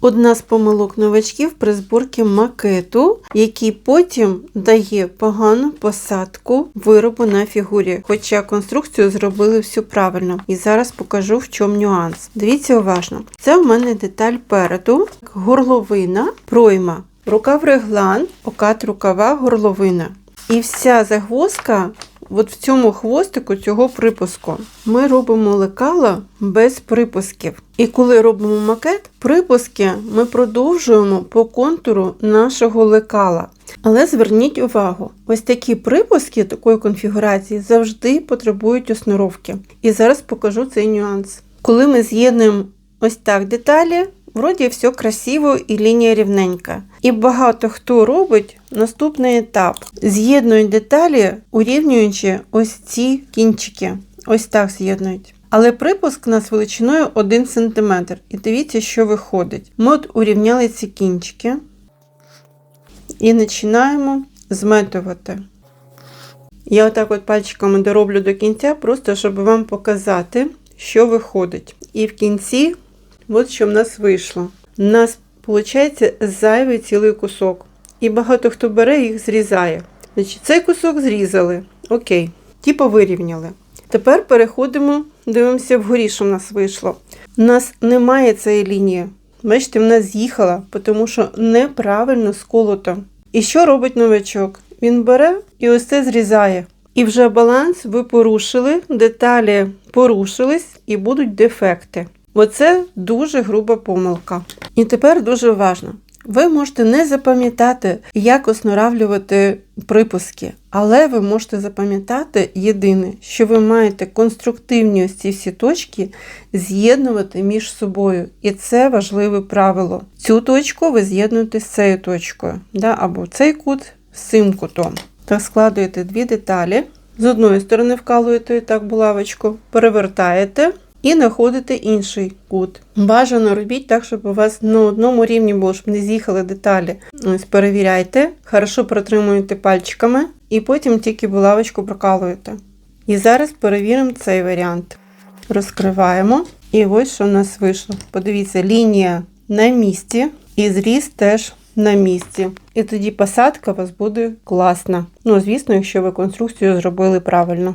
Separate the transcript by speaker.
Speaker 1: Одна з помилок новачків при зборці макету, який потім дає погану посадку виробу на фігурі, хоча конструкцію зробили всю правильно. І зараз покажу в чому нюанс. Дивіться уважно. Це в мене деталь переду, горловина, пройма, рукав реглан, окат рукава, горловина. І вся загвоздка от в цьому хвостику цього припуску. Ми робимо лекала без припусків. І коли робимо макет, припуски ми продовжуємо по контуру нашого лекала. Але зверніть увагу, ось такі припуски такої конфігурації завжди потребують основровки. І зараз покажу цей нюанс. Коли ми з'єднуємо ось так деталі, вроді все красиво і лінія рівненька. І багато хто робить наступний етап. З'єднують деталі, урівнюючи ось ці кінчики. Ось так з'єднують. Але припуск у нас величиною 1 см. І дивіться, що виходить. Ми от урівняли ці кінчики і починаємо зметувати. Я отак от пальчиками дороблю до кінця, просто щоб вам показати, що виходить. І в кінці, от що в нас вийшло. У нас, виходить, зайвий цілий кусок. І багато хто бере їх зрізає. Значить, цей кусок зрізали. Окей, типу вирівняли. Тепер переходимо, дивимося вгорі, що в нас вийшло. У нас немає цієї лінії. Бачите, в нас з'їхала, тому що неправильно сколото. І що робить новачок? Він бере і ось це зрізає. І вже баланс ви порушили, деталі порушились і будуть дефекти. Оце дуже груба помилка. І тепер дуже важливо. Ви можете не запам'ятати, як основравлювати припуски, але ви можете запам'ятати єдине, що ви маєте конструктивні ось ці всі точки з'єднувати між собою. І це важливе правило. Цю точку ви з'єднуєте з цією точкою, да? або цей кут з цим кутом. Так складуєте дві деталі. З одної сторони вкалуєте так булавочку, перевертаєте. І знаходите інший кут. Бажано робіть так, щоб у вас на одному рівні було, щоб не з'їхали деталі. Ось перевіряйте, хорошо протримуєте пальчиками і потім тільки булавочку прокалуєте. І зараз перевіримо цей варіант. Розкриваємо. І ось що в нас вийшло. Подивіться, лінія на місці, і зріз теж на місці. І тоді посадка у вас буде класна. Ну, звісно, якщо ви конструкцію зробили правильно.